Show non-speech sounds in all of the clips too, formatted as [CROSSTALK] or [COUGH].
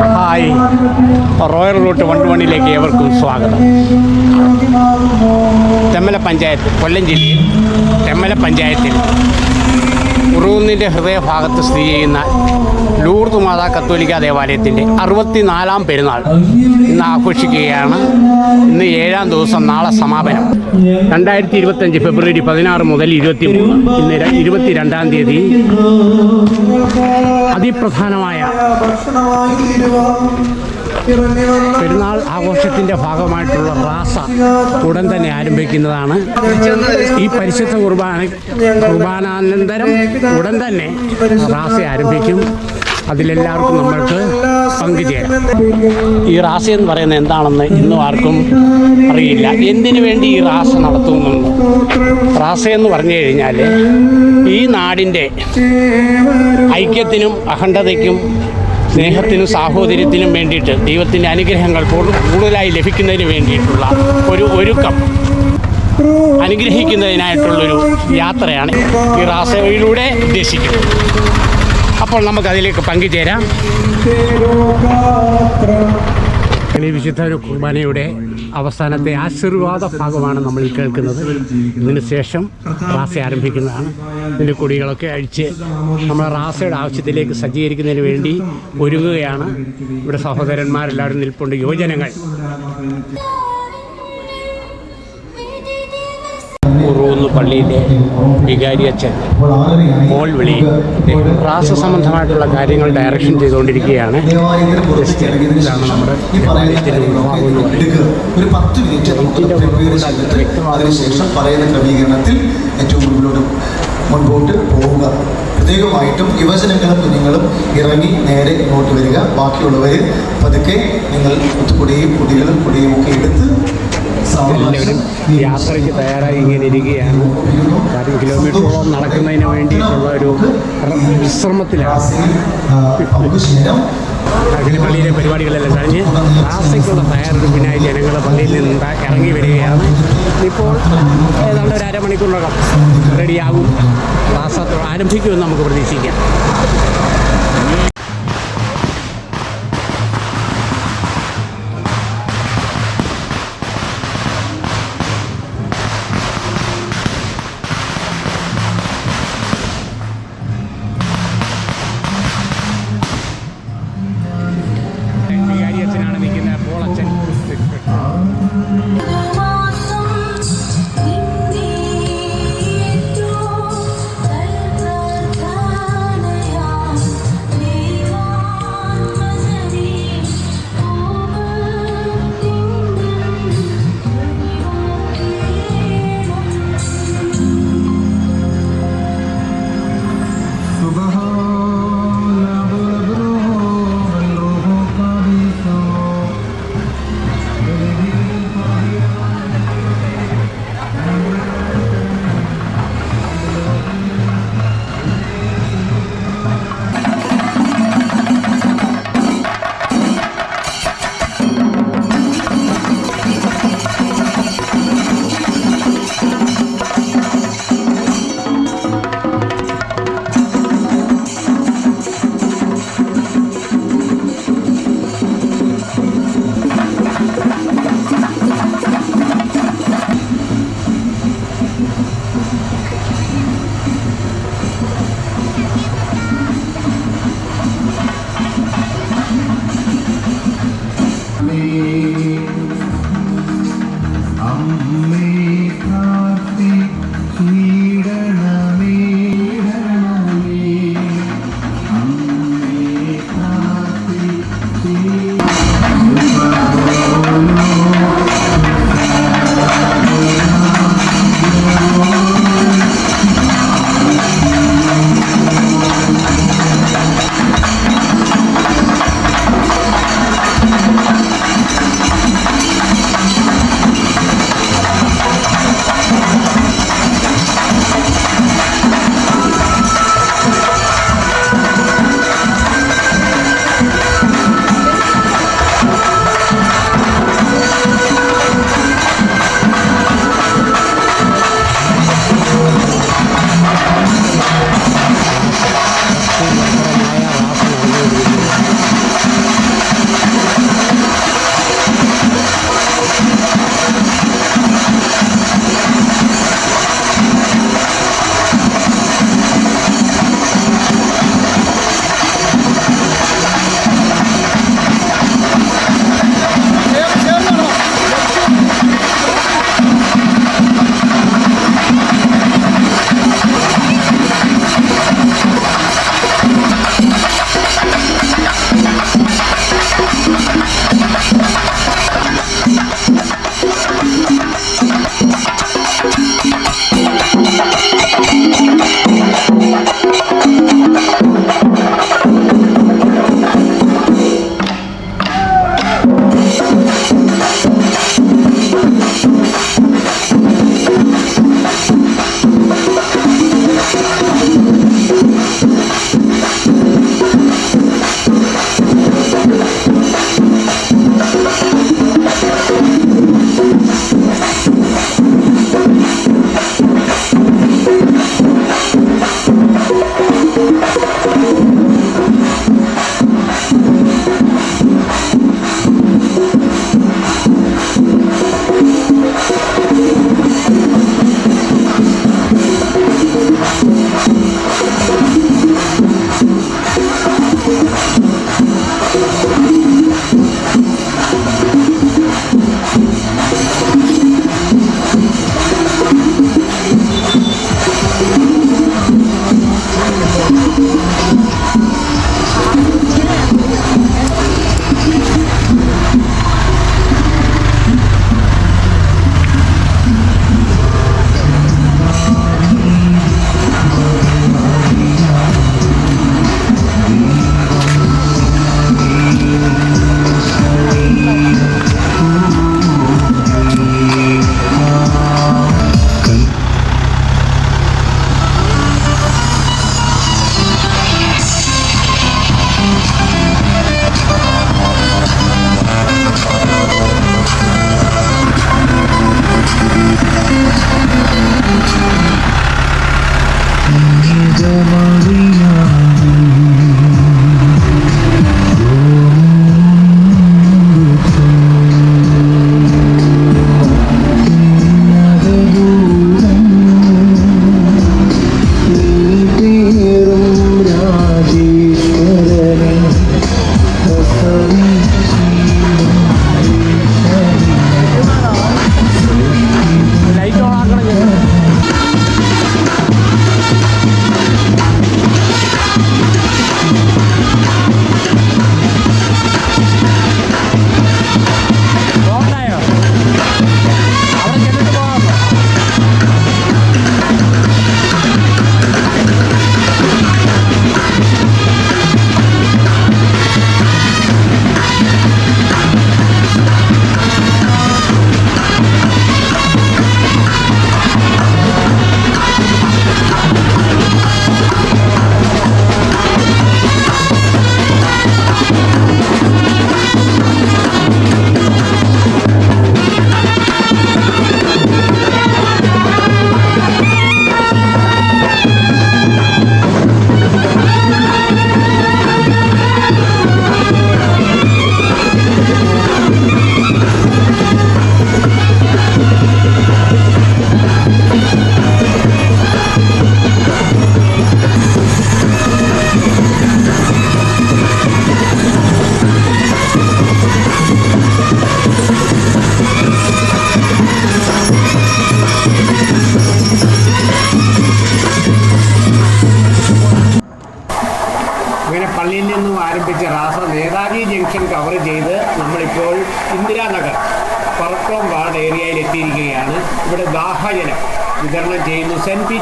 Hi. Royal root one വണ്ണിലേക്ക് ഏവർക്കും സ്വാഗതം. തെമ്മല പഞ്ചായത്ത് കൊല്ലം ജില്ലയിൽ തെമ്മല പഞ്ചായത്തിൽ ഉറൂന്നിന്റെ ഹൃദയഭാഗത്ത് സ്ഥിതി ചെയ്യുന്ന ലൂർദ് മാതാ കത്തോലിക്ക ദേവാലയത്തിന്റെ അറുപത്തിനാലാം പെരുന്നാൾ ഇന്ന് ആഘോഷിക്കുകയാണ്. ഇന്ന് ഏഴാം ദിവസം നാളെ സമാപനം. രണ്ടായിരത്തി ഇരുപത്തഞ്ച് ഫെബ്രുവരി പതിനാറ് മുതൽ ഇരുപത്തി ഇന്ന് ഇരുപത്തി ഇരുപത്തിരണ്ടാം തീയതി അതിപ്രധാനമായ പെരുന്നാൾ ആഘോഷത്തിന്റെ ഭാഗമായിട്ടുള്ള റാസ ഉടൻ തന്നെ ആരംഭിക്കുന്നതാണ്. ഈ പരിശുദ്ധ കുർബാന കുർബാനാനന്തരം ഉടൻ തന്നെ റാസ ആരംഭിക്കും. അതിലെല്ലാവർക്കും നമ്മൾക്ക് പങ്കുചേരാം. ഈ റാസ എന്ന് പറയുന്നത് എന്താണെന്ന് ഇന്നും ആർക്കും അറിയില്ല. എന്തിനു വേണ്ടി ഈ റാസ നടത്തുന്നുണ്ട് റാസ എന്ന് പറഞ്ഞു കഴിഞ്ഞാൽ ഈ നാടിന്റെ ഐക്യത്തിനും അഖണ്ഡതയ്ക്കും സ്നേഹത്തിനും സാഹോദര്യത്തിനും വേണ്ടിയിട്ട് ദൈവത്തിന്റെ അനുഗ്രഹങ്ങൾ കൂടുതലായി ലഭിക്കുന്നതിന് വേണ്ടിയിട്ടുള്ള ഒരു ഒരുക്കം അനുഗ്രഹിക്കുന്നതിനായിട്ടുള്ളൊരു യാത്രയാണ് ഈ റാസയിലൂടെ ഉദ്ദേശിക്കുന്നത്. അപ്പോൾ നമുക്ക് അതിലേക്ക് പങ്കുചേരാം വിശുദ്ധ ഒരു കുർബാനയുടെ അവസാനത്തെ ആശീർവാദ ഭാഗമാണ് നമ്മൾ കേൾക്കുന്നത്. ഇതിന് ശേഷം റാസ ആരംഭിക്കുന്നതാണ്. ഇതിന്റെ കൊടികളൊക്കെ അഴിച്ച് നമ്മൾ റാസയുടെ ആവശ്യത്തിലേക്ക് സജ്ജീകരിക്കുന്നതിന് വേണ്ടി ഒരുങ്ങുകയാണ്. ഇവിടെ സഹോദരന്മാരെല്ലാവരും നിൽപ്പുണ്ട്. യുവജനങ്ങൾ പള്ളിയിലെ വികാരി അച്ഛൻ മോൾ വിളി ക്ലാസ് സംബന്ധമായിട്ടുള്ള കാര്യങ്ങൾ ഡയറക്ഷൻ ചെയ്തുകൊണ്ടിരിക്കുകയാണ്. ഇതാണ് നമ്മുടെ. ഒരു പത്ത് മിനിറ്റ് അതിനുശേഷം പറയുന്ന ക്രമീകരണത്തിൽ ഏറ്റവും മുൻപോട്ട് പോവുക. പ്രത്യേകമായിട്ടും യുവജനങ്ങളും കുഞ്ഞുങ്ങളും ഇറങ്ങി നേരെ ഇങ്ങോട്ട് വരിക. ബാക്കിയുള്ളവർ പതുക്കെ നിങ്ങൾ കുത്തുകുടിയും കുടികളും കുടിയും ഒക്കെ എടുത്ത് എല്ലാവരും യാത്രയ്ക്ക് തയ്യാറായി ഇങ്ങനെ ഇരിക്കുകയാണ്. കാരണം കിലോമീറ്ററോളം നടക്കുന്നതിന് വേണ്ടിയിട്ടുള്ള ഒരു വിശ്രമത്തിലാണ് അങ്ങനെ പള്ളിയിലെ പരിപാടികളെല്ലാം കഴിഞ്ഞ് റാസയ്ക്കുള്ള തയ്യാറെടുപ്പിനായി ജനങ്ങൾ പള്ളിയിൽ നിന്ന് ഇറങ്ങി വരികയാണ്. ഇപ്പോൾ ഏതാണ്ട് ഒരു അരമണിക്കൂറിനകം റെഡിയാകും ക്ലാസ് ആരംഭിക്കുമെന്ന് നമുക്ക് പ്രതീക്ഷിക്കാം.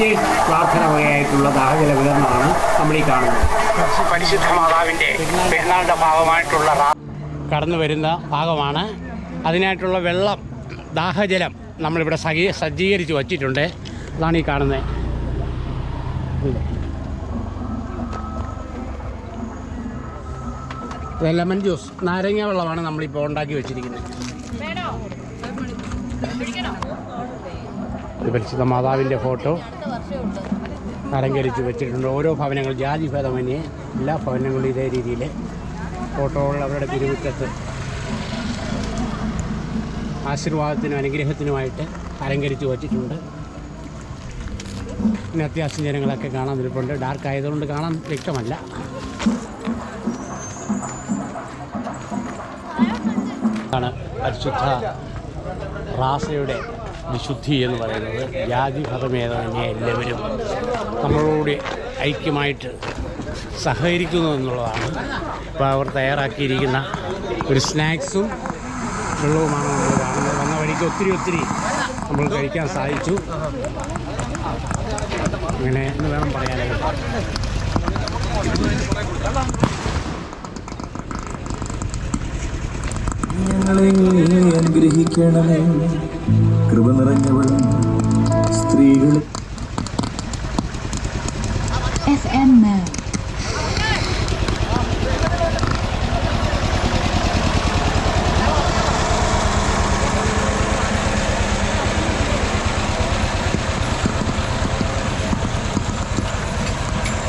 ചെയ്യുന്നു പ്രാർത്ഥന വകയായിട്ടുള്ള ദാഹജല വിതരണമാണ് നമ്മൾ ഈ കാണുന്നത്. പരിശുദ്ധ മാതാവിന്റെ പെരുന്നാളിന്റെ ഭാഗമായിട്ടുള്ള കടന്നു വരുന്ന ഭാഗമാണ്. അതിനായിട്ടുള്ള വെള്ളം ദാഹജലം നമ്മളിവിടെ സഹീ സജ്ജീകരിച്ച് വച്ചിട്ടുണ്ട്. അതാണ് ഈ കാണുന്നത്. ലെമൺ ജ്യൂസ് നാരങ്ങ വെള്ളമാണ് നമ്മളിപ്പോൾ ഉണ്ടാക്കി വെച്ചിരിക്കുന്നത്. പരിശുദ്ധ മാതാവിന്റെ ഫോട്ടോ. അലങ്കരിച്ച് വെച്ചിട്ടുണ്ട്. ഓരോ ഭവനങ്ങൾ ജാതി ഭേദമന്യേ എല്ലാ ഭവനങ്ങളും ഇതേ രീതിയിൽ ഫോട്ടോകൾ അവരുടെ തിരുമുറ്റത്ത് ആശീർവാദത്തിനും അനുഗ്രഹത്തിനുമായിട്ട് അലങ്കരിച്ച് വച്ചിട്ടുണ്ട്. പിന്നെ അത്യാവശ്യം ജനങ്ങളൊക്കെ കാണാൻ നിൽപ്പുണ്ട്. ഡാർക്ക് ആയതുകൊണ്ട് കാണാൻ വ്യക്തമല്ല. ആണ് പരിശുദ്ധ റാസയുടെ വിശുദ്ധി എന്ന് പറയുന്നത് ജാതി മതഭേദമന്യേ എല്ലാവരും നമ്മളോട് ഐക്യമായിട്ട് സഹകരിക്കുന്നു എന്നുള്ളതാണ്. ഇപ്പോൾ അവർ തയ്യാറാക്കിയിരിക്കുന്ന ഒരു സ്നാക്സും വെള്ളവുമാണ് നമ്മൾ കാണുന്നത്. വന്ന വഴിക്ക് ഒത്തിരി ഒത്തിരി നമ്മൾ കഴിക്കാൻ സാധിച്ചു. അങ്ങനെ എന്ന് വേണം പറയാനായിട്ട്. ഞങ്ങളെ അനുഗ്രഹിക്കണമേ. കൃപ നിറഞ്ഞവൾ സ്ത്രീകൾ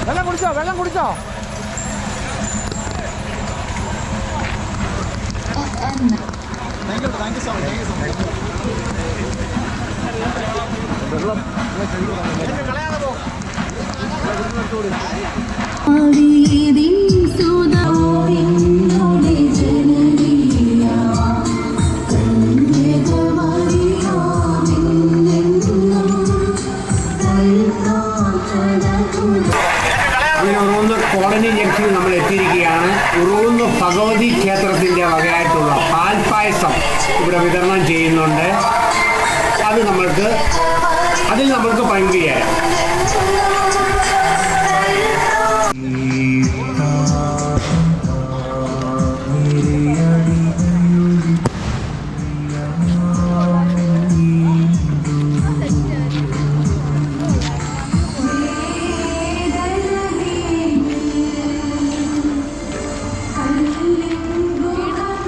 വെള്ളം കുടിച്ചോ വെള്ളം കുടിച്ചോ.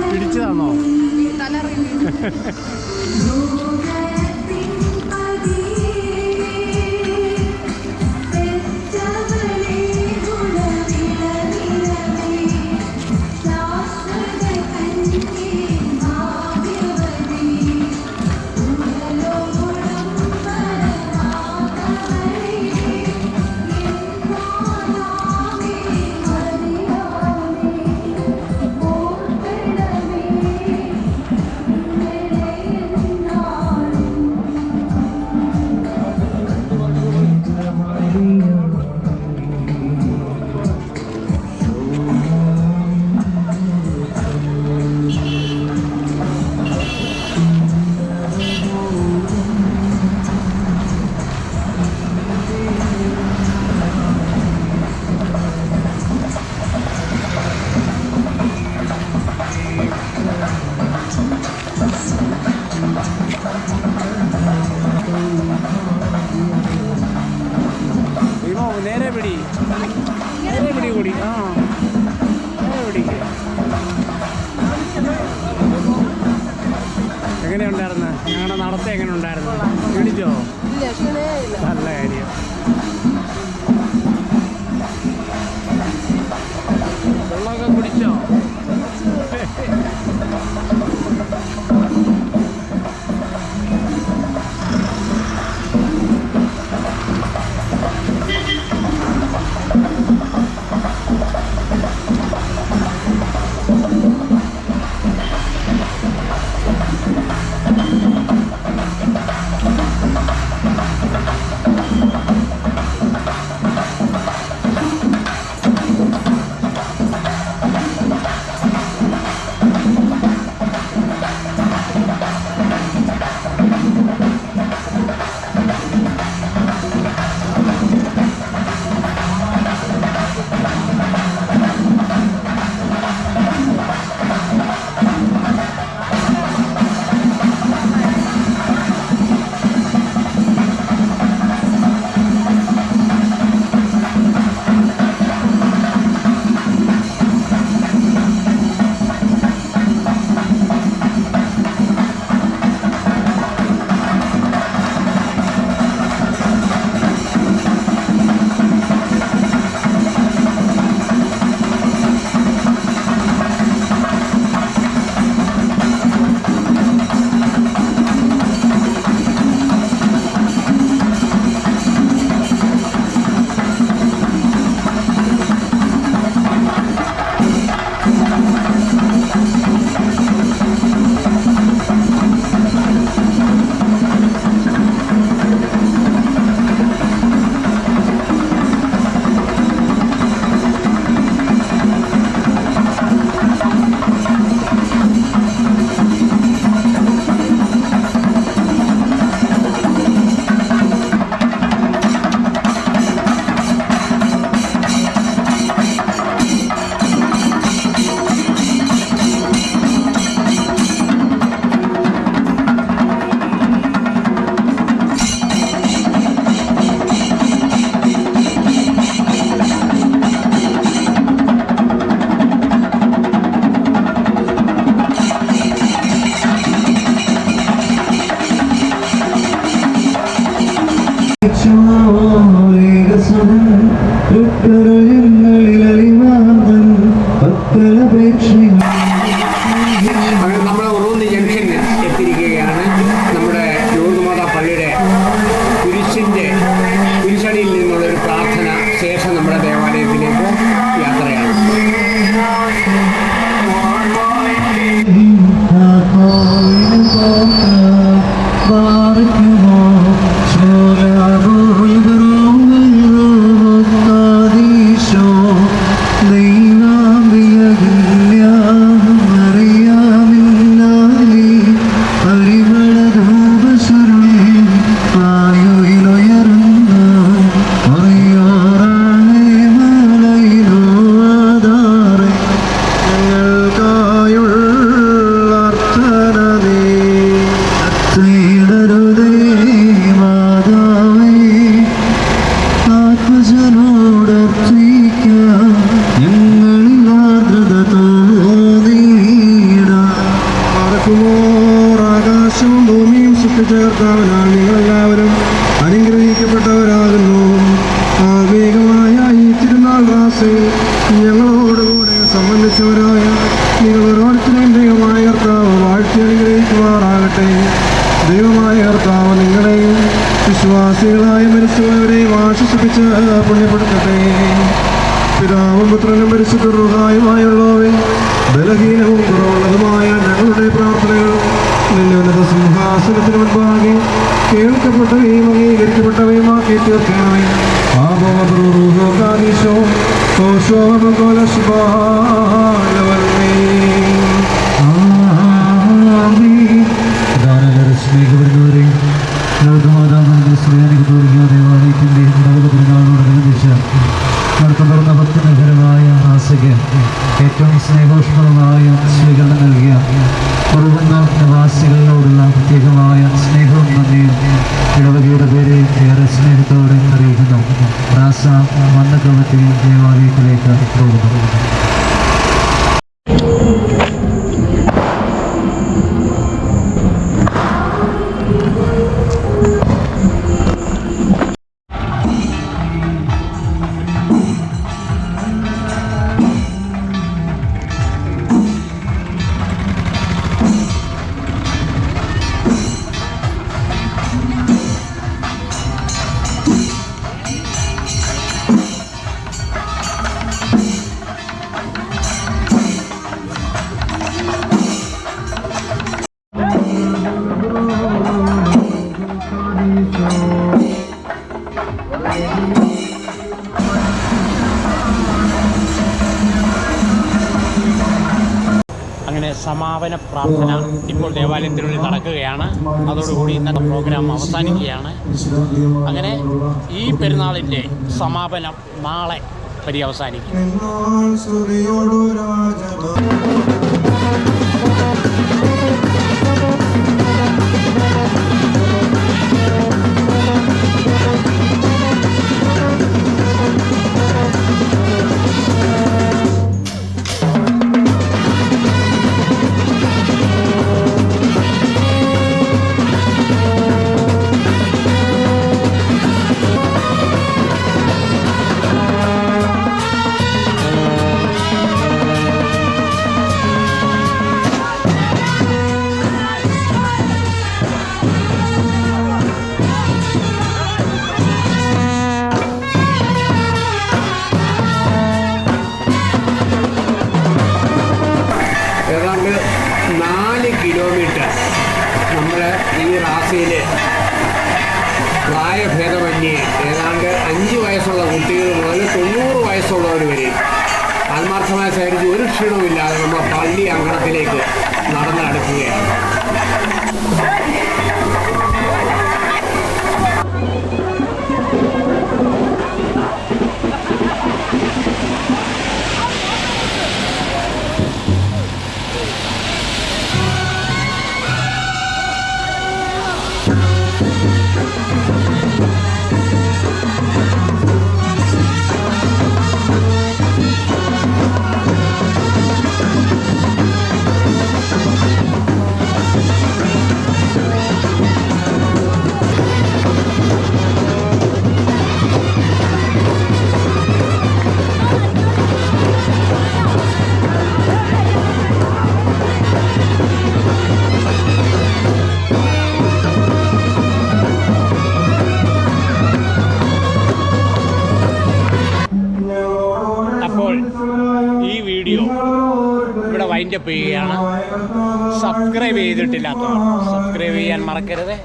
പിടിച്ചതാണോ? ഭീമോ [LAUGHS] 그죠? അങ്ങനെ പിതാവും പുത്രനും പരിശുദ്ധ റുഹായുമായുള്ളവൻ ബലഹീനവും കുറവുള്ളതുമായ ഞങ്ങളുടെ പ്രാർത്ഥനകൾ നിന്റെ ഉന്നത സിംഹാസനത്തിന് മുൻപാകെ കേൾക്കപ്പെട്ടവയും അംഗീകരിക്കപ്പെട്ടവയുമാക്കി തീർക്കണമേ നടത്തപ്പെടുന്ന ഭക്തിനിർഭരമായ ആസയ്ക്ക് ഏറ്റവും സ്നേഹോഷ്മളമായ സ്വീകരണം നൽകിയ കുറുകുന്ന നിവാസികളിലോടുള്ള പ്രത്യേകമായ സ്നേഹവും നന്ദിയും ഇടവകയുടെ പേര് ഏറെ സ്നേഹത്തോടെ അറിയിക്കുന്നു. റാസ മണ്ണക്കവത്തിൽ ദേവാലയത്തിലേക്ക് പോകുന്നു. സമാപന പ്രാർത്ഥന ഇപ്പോൾ ദേവാലയത്തിനുള്ളിൽ നടക്കുകയാണ്. അതോടുകൂടി ഇന്നത്തെ പ്രോഗ്രാം അവസാനിക്കുകയാണ്. അങ്ങനെ ഈ പെരുന്നാളിന്റെ സമാപനം നാളെ പര്യവസാനിക്കും സ്തുതിയോടു സഹകരിച്ച് ഒരു ക്ഷീണവുമില്ലാതെ നമ്മൾ പള്ളി വൈൻഡപ്പ് ചെയ്യുകയാണ് സബ്സ്ക്രൈബ് ചെയ്തിട്ടില്ലാത്തവർ സബ്സ്ക്രൈബ് ചെയ്യാൻ മറക്കരുത്.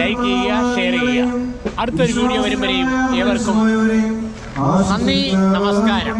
ലൈക്ക് ചെയ്യുക ഷെയർ ചെയ്യുക. അടുത്തൊരു വീഡിയോ വരുമ്പോഴേയും ഏവർക്കും നന്ദി നമസ്കാരം.